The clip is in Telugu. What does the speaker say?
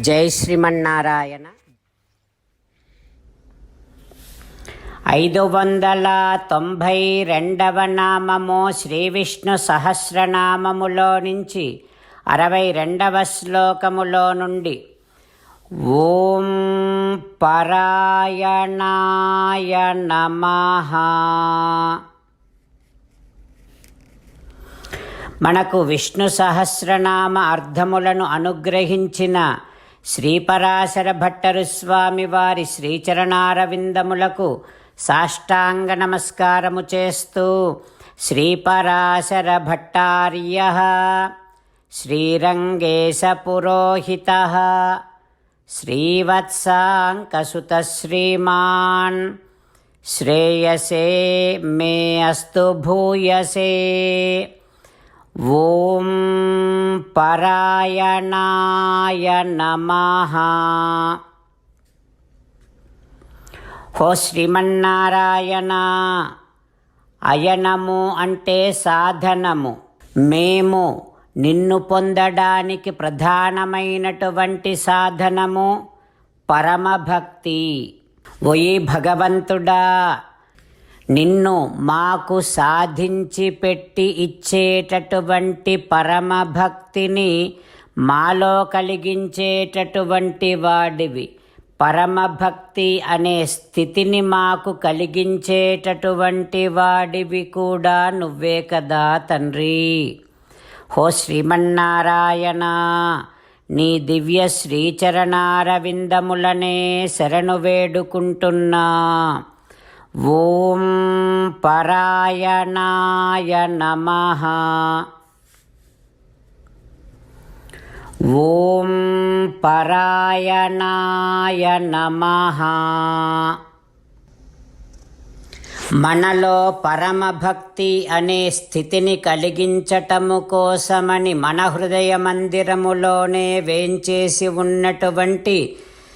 జై శ్రీమన్నారాయణ. ఐదు వందల తొంభై రెండవ నామము శ్రీ విష్ణు సహస్రనామములో నుంచి అరవై రెండవ శ్లోకములో నుండి ఓం పరాయణాయ నమ. మనకు విష్ణు సహస్రనామ అర్థములను అనుగ్రహించిన శ్రీపరాశర భట్టరు స్వామివారి శ్రీచరణారవిందములకు సాష్టాంగ నమస్కారము చేస్తూ శ్రీపరాశర భట్టార్య శ్రీరంగేశ పురోహిత శ్రీవత్సాంకసుత శ్రీమాన్ శ్రేయసే మే అస్తు భూయసే. ఓం పరాయణాయ నమః. హో శ్రీమన్నారాయణ అయనము అంటే సాధనము. మేము నిన్ను పొందడానికి ప్రధానమైనటువంటి సాధనము పరమభక్తి. ఓయి భగవంతుడా నిన్ను మాకు సాధించి పెట్టి ఇచ్చేటటువంటి పరమభక్తిని మాలో కలిగించేటటువంటి వాడివి. పరమభక్తి అనే స్థితిని మాకు కలిగించేటటువంటి వాడివి కూడా నువ్వే కదా తండ్రి. హో శ్రీమన్నారాయణ నీ దివ్య శ్రీచరణారవిందములనే శరణు వేడుకుంటున్నా. ఓం పరాయణాయ నమః. ఓం పరాయణాయ నమః. మనలో పరమభక్తి అనే స్థితిని కలిగించటము కోసమని మన హృదయ మందిరములోనే వేంచేసి ఉన్నటువంటి